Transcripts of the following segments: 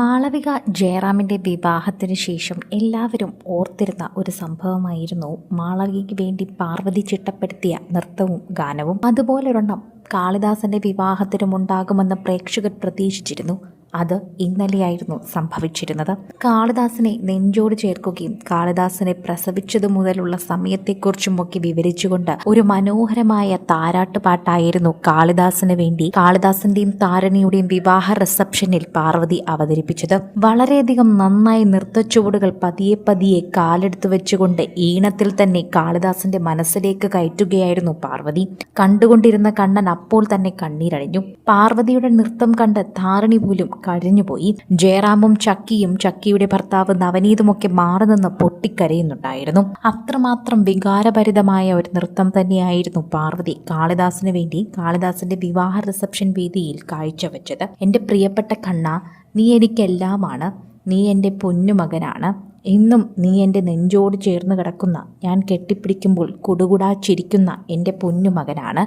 മാളവിക ജയറാമിന്റെ വിവാഹത്തിന് ശേഷം എല്ലാവരും ഓർത്തിരുന്ന ഒരു സംഭവമായിരുന്നു മാളവികയ്ക്ക് വേണ്ടി പാർവതി ചിട്ടപ്പെടുത്തിയ നൃത്തവും ഗാനവും. അതുപോലൊരെണ്ണം കാളിദാസന്റെ വിവാഹത്തിനും ഉണ്ടാകുമെന്ന് പ്രേക്ഷകർ പ്രതീക്ഷിച്ചിരുന്നു. അത് ഇന്നലെയായിരുന്നു സംഭവിച്ചിരുന്നത്. കാളിദാസനെ നെഞ്ചോട് ചേർക്കുകയും കാളിദാസനെ പ്രസവിച്ചതു മുതലുള്ള സമയത്തെക്കുറിച്ചുമൊക്കെ വിവരിച്ചുകൊണ്ട് ഒരു മനോഹരമായ താരാട്ടുപാട്ടായിരുന്നു കാളിദാസന് വേണ്ടി കാളിദാസന്റെയും താരണിയുടെയും വിവാഹ റിസപ്ഷനിൽ പാർവതി അവതരിപ്പിച്ചത്. വളരെയധികം നന്നായി നൃത്തച്ചുവടുകൾ പതിയെ പതിയെ കാലെടുത്തു വെച്ചുകൊണ്ട് ഈണത്തിൽ തന്നെ കാളിദാസന്റെ മനസ്സിലേക്ക് കയറ്റുകയായിരുന്നു പാർവതി. കണ്ടുകൊണ്ടിരുന്ന കണ്ണൻ അപ്പോൾ തന്നെ കണ്ണീരണിഞ്ഞു. പാർവതിയുടെ നൃത്തം കണ്ട് താരണി പോലും കഴിഞ്ഞുപോയി. ജയറാമും ചക്കിയും ചക്കിയുടെ ഭർത്താവ് നവനീതുമൊക്കെ മാറി നിന്ന് പൊട്ടിക്കരയുന്നുണ്ടായിരുന്നു. അത്രമാത്രം വികാരഭരിതമായ ഒരു നൃത്തം തന്നെയായിരുന്നു പാർവതി കാളിദാസിന് വേണ്ടി കാളിദാസിന്റെ വിവാഹ റിസപ്ഷൻ വേദിയിൽ കാഴ്ചവെച്ചത്. എന്റെ പ്രിയപ്പെട്ട കണ്ണ നീ എനിക്കെല്ലാമാണ്. നീ എന്റെ പൊന്നുമകനാണ്. ഇന്നും നീ എന്റെ നെഞ്ചോട് ചേർന്ന് കിടക്കുന്ന ഞാൻ കെട്ടിപ്പിടിക്കുമ്പോൾ കുടുകുടാ ചിരിക്കുന്ന എന്റെ പൊന്നുമകനാണ്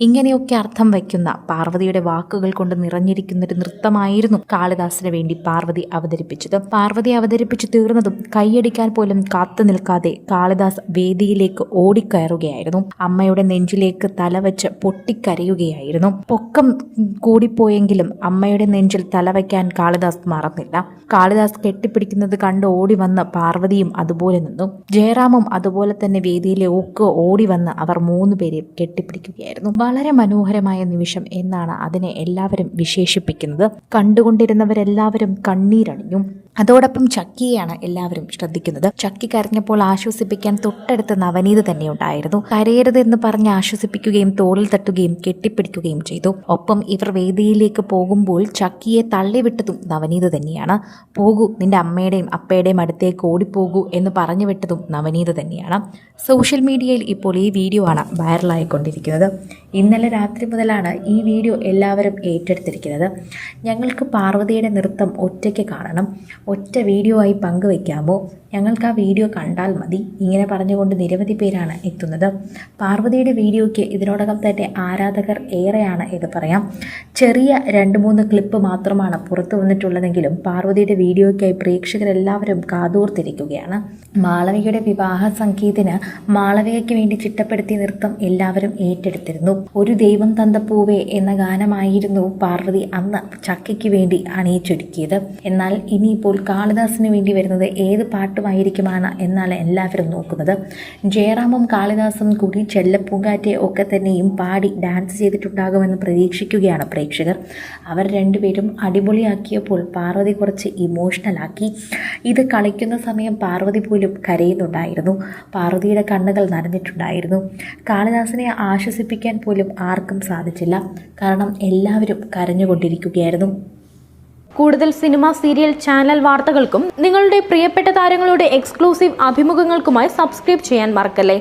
ഇങ്ങനെയൊക്കെ അർത്ഥം വയ്ക്കുന്ന പാർവതിയുടെ വാക്കുകൾ കൊണ്ട് നിറഞ്ഞിരിക്കുന്നൊരു നൃത്തമായിരുന്നു കാളിദാസിന് വേണ്ടി പാർവതി അവതരിപ്പിച്ചത്. പാർവതി അവതരിപ്പിച്ച് തീർന്നതും കൈയടിക്കാൻ പോലും കാത്തു നിൽക്കാതെ കാളിദാസ് വേദിയിലേക്ക് ഓടിക്കയറുകയായിരുന്നു. അമ്മയുടെ നെഞ്ചിലേക്ക് തലവെച്ച് പൊട്ടിക്കരയുകയായിരുന്നു. പൊക്കം കൂടിപ്പോയെങ്കിലും അമ്മയുടെ നെഞ്ചിൽ തലവയ്ക്കാൻ കാളിദാസ് മറന്നില്ല. കാളിദാസ് കെട്ടിപ്പിടിക്കുന്നത് കണ്ട് ഓടി പാർവതിയും അതുപോലെ നിന്നു. ജയറാമും അതുപോലെ തന്നെ വേദിയിലെ ഒക്കെ ഓടി വന്ന് അവർ മൂന്ന് പേരെ കെട്ടിപ്പിടിക്കുകയായിരുന്നു. വളരെ മനോഹരമായ നിമിഷം എന്നാണ് അതിനെ എല്ലാവരും വിശേഷിപ്പിക്കുന്നത്. കണ്ടുകൊണ്ടിരുന്നവരെല്ലാവരും കണ്ണീരണിഞ്ഞു. അതോടൊപ്പം ചക്കിയെയാണ് എല്ലാവരും ശ്രദ്ധിക്കുന്നത്. ചക്കി കരഞ്ഞപ്പോൾ ആശ്വസിപ്പിക്കാൻ തൊട്ടടുത്ത് നവനീത് തന്നെ ഉണ്ടായിരുന്നു. കരയരുത് എന്ന് പറഞ്ഞ് ആശ്വസിപ്പിക്കുകയും തോളിൽ തട്ടുകയും കെട്ടിപ്പിടിക്കുകയും ചെയ്തു. ഒപ്പം ഇവർ വേദിയിലേക്ക് പോകുമ്പോൾ ചക്കിയെ തള്ളിവിട്ടതും നവനീത് തന്നെയാണ്. പോകൂ നിന്റെ അമ്മയുടെയും അപ്പയുടെയും അടുത്തേക്ക് ഓടിപ്പോകൂ എന്ന് പറഞ്ഞു വിട്ടതും നവനീത് തന്നെയാണ്. സോഷ്യൽ മീഡിയയിൽ ഇപ്പോൾ ഈ വീഡിയോ ആണ് വൈറലായിക്കൊണ്ടിരിക്കുന്നത്. ഇന്നലെ രാത്രി മുതലാണ് ഈ വീഡിയോ എല്ലാവരും ഏറ്റെടുത്തിരിക്കുന്നത്. ഞങ്ങൾക്ക് പാർവതിയുടെ നൃത്തം ഒറ്റയ്ക്ക് കാണണം. ഒറ്റ വീഡിയോ ആയി പങ്കുവയ്ക്കാമോ ഞങ്ങൾക്ക് ആ വീഡിയോ കണ്ടാൽ മതി. ഇങ്ങനെ പറഞ്ഞുകൊണ്ട് നിരവധി പേരാണ് എത്തുന്നത്. പാർവതിയുടെ വീഡിയോയ്ക്ക് ഇതിനോടകം തന്നെ ആരാധകർ ഏറെയാണ് എന്ന് പറയാം. ചെറിയ രണ്ട് മൂന്ന് ക്ലിപ്പ് മാത്രമാണ് പുറത്തു വന്നിട്ടുള്ളതെങ്കിലും പാർവതിയുടെ വീഡിയോയ്ക്കായി പ്രേക്ഷകരെല്ലാവരും കാതോർത്തിരിക്കുകയാണ്. മാളവികയുടെ വിവാഹ സംഗീതത്തിന് മാളവികയ്ക്ക് വേണ്ടി ചിട്ടപ്പെടുത്തിയ നൃത്തം എല്ലാവരും ഏറ്റെടുത്തിരുന്നു. ഒരു ദൈവം തந்த പൂവേ എന്ന ഗാനമായിരുന്നു പാർവതി അന്ന് ചക്കയ്ക്ക് വേണ്ടി അണിയിച്ചൊരുക്കിയത്. എന്നാൽ ഇനിയിപ്പോൾ കാളിദാസിന് വേണ്ടി വരുന്നത് ഏത് പാട്ടുമായിരിക്കുമാണ് എന്നാണ് എല്ലാവരും നോക്കുന്നത്. ജയറാമും കാളിദാസും കൂടി ചെല്ലപ്പൂങ്കാറ്റെ ഒക്കെ തന്നെയും പാടി ഡാൻസ് ചെയ്തിട്ടുണ്ടാകുമെന്ന് പ്രതീക്ഷിക്കുകയാണ് പ്രേക്ഷകർ. അവർ രണ്ടുപേരും അടിപൊളിയാക്കിയപ്പോൾ പാർവതി കുറച്ച് ഇമോഷണലാക്കി. ഇത് കളിക്കുന്ന സമയം പാർവതി പോലും കരയുന്നുണ്ടായിരുന്നു. പാർവതിയുടെ കണ്ണുകൾ നനഞ്ഞിട്ടുണ്ടായിരുന്നു. കാളിദാസനെ ആശ്വസിപ്പിക്കാൻ പോലും ആർക്കും സാധിച്ചില്ല. കാരണം എല്ലാവരും കരഞ്ഞുകൊണ്ടിരിക്കുകയായിരുന്നു. കൂടുതൽ സിനിമ സീരിയൽ ചാനൽ വാർത്തകൾക്കും നിങ്ങളുടെ പ്രിയപ്പെട്ട താരങ്ങളുടെ എക്സ്ക്ലൂസീവ് അഭിമുഖങ്ങൾക്കുമായി സബ്സ്ക്രൈബ് ചെയ്യാൻ മറക്കല്ലേ?